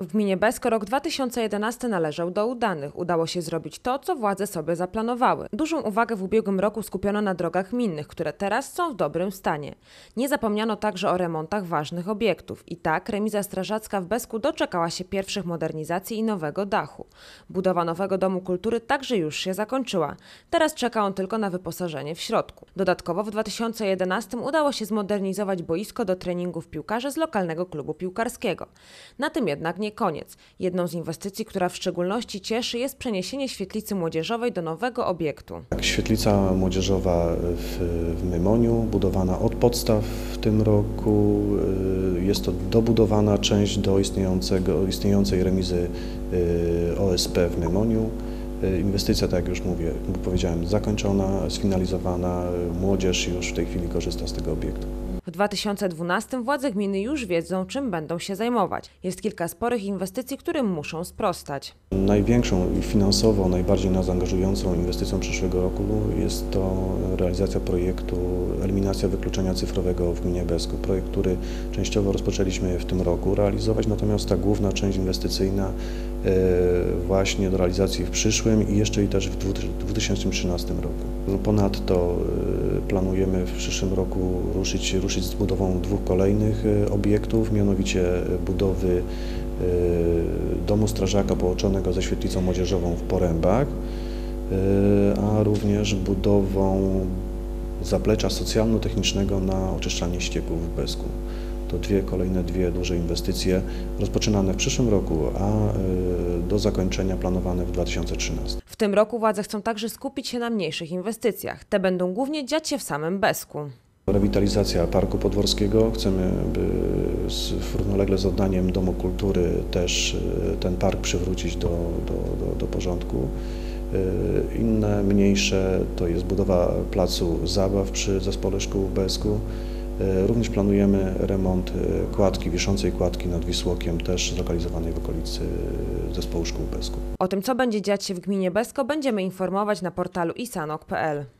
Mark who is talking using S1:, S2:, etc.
S1: W gminie Besko rok 2011 należał do udanych. Udało się zrobić to, co władze sobie zaplanowały. Dużą uwagę w ubiegłym roku skupiono na drogach gminnych, które teraz są w dobrym stanie. Nie zapomniano także o remontach ważnych obiektów. I tak remiza strażacka w Besku doczekała się pierwszych modernizacji i nowego dachu. Budowa nowego domu kultury także już się zakończyła. Teraz czeka on tylko na wyposażenie w środku. Dodatkowo w 2011 udało się zmodernizować boisko do treningów piłkarzy z lokalnego klubu piłkarskiego. Na tym jednak nie koniec. Jedną z inwestycji, która w szczególności cieszy, jest przeniesienie świetlicy młodzieżowej do nowego obiektu.
S2: Tak, Świetlica młodzieżowa w, w Mymoniu, budowana od podstaw w tym roku. Jest to dobudowana część do istniejącego, istniejącej remizy y, OSP w Mymoniu. Y, Inwestycja, tak jak już mówię, powiedziałem, zakończona, sfinalizowana. Młodzież już w tej chwili korzysta z tego obiektu.
S1: W 2012 władze gminy już wiedzą, czym będą się zajmować. Jest kilka sporych inwestycji, którym muszą sprostać.
S2: Największą i finansowo najbardziej nas angażującą inwestycją przyszłego roku jest to realizacja projektu Eliminacja Wykluczenia Cyfrowego w gminie Besku. Projekt, który częściowo rozpoczęliśmy w tym roku realizować, natomiast ta główna część inwestycyjna e, właśnie do realizacji w przyszłym i jeszcze i też w dwu- 2013 roku. Ponadto e, planujemy w przyszłym roku ruszyć, ruszyć z budową dwóch kolejnych e, obiektów, mianowicie e, budowy e, domu strażaka połączonego ze świetlicą młodzieżową w Porębach, e, a również budową zaplecza socjalno-technicznego na oczyszczanie ścieków w Besku. To dwie kolejne dwie duże inwestycje rozpoczynane w przyszłym roku, a e, do zakończenia planowane w 2013.
S1: W tym roku władze chcą także skupić się na mniejszych inwestycjach. Te będą głównie dziać się w samym Besku.
S2: Rewitalizacja Parku Podworskiego. Chcemy, by z, równolegle z oddaniem Domu Kultury też e, ten park przywrócić do, do, do, do porządku. E, Inne, mniejsze to jest budowa placu zabaw przy Zespole Szkół w Besku. E, Również planujemy remont e, kładki, wiszącej kładki nad Wisłokiem, też zlokalizowanej w okolicy e, Zespołu Szkół Besku.
S1: O tym, co będzie dziać się w gminie Besko, będziemy informować na portalu isanok.pl.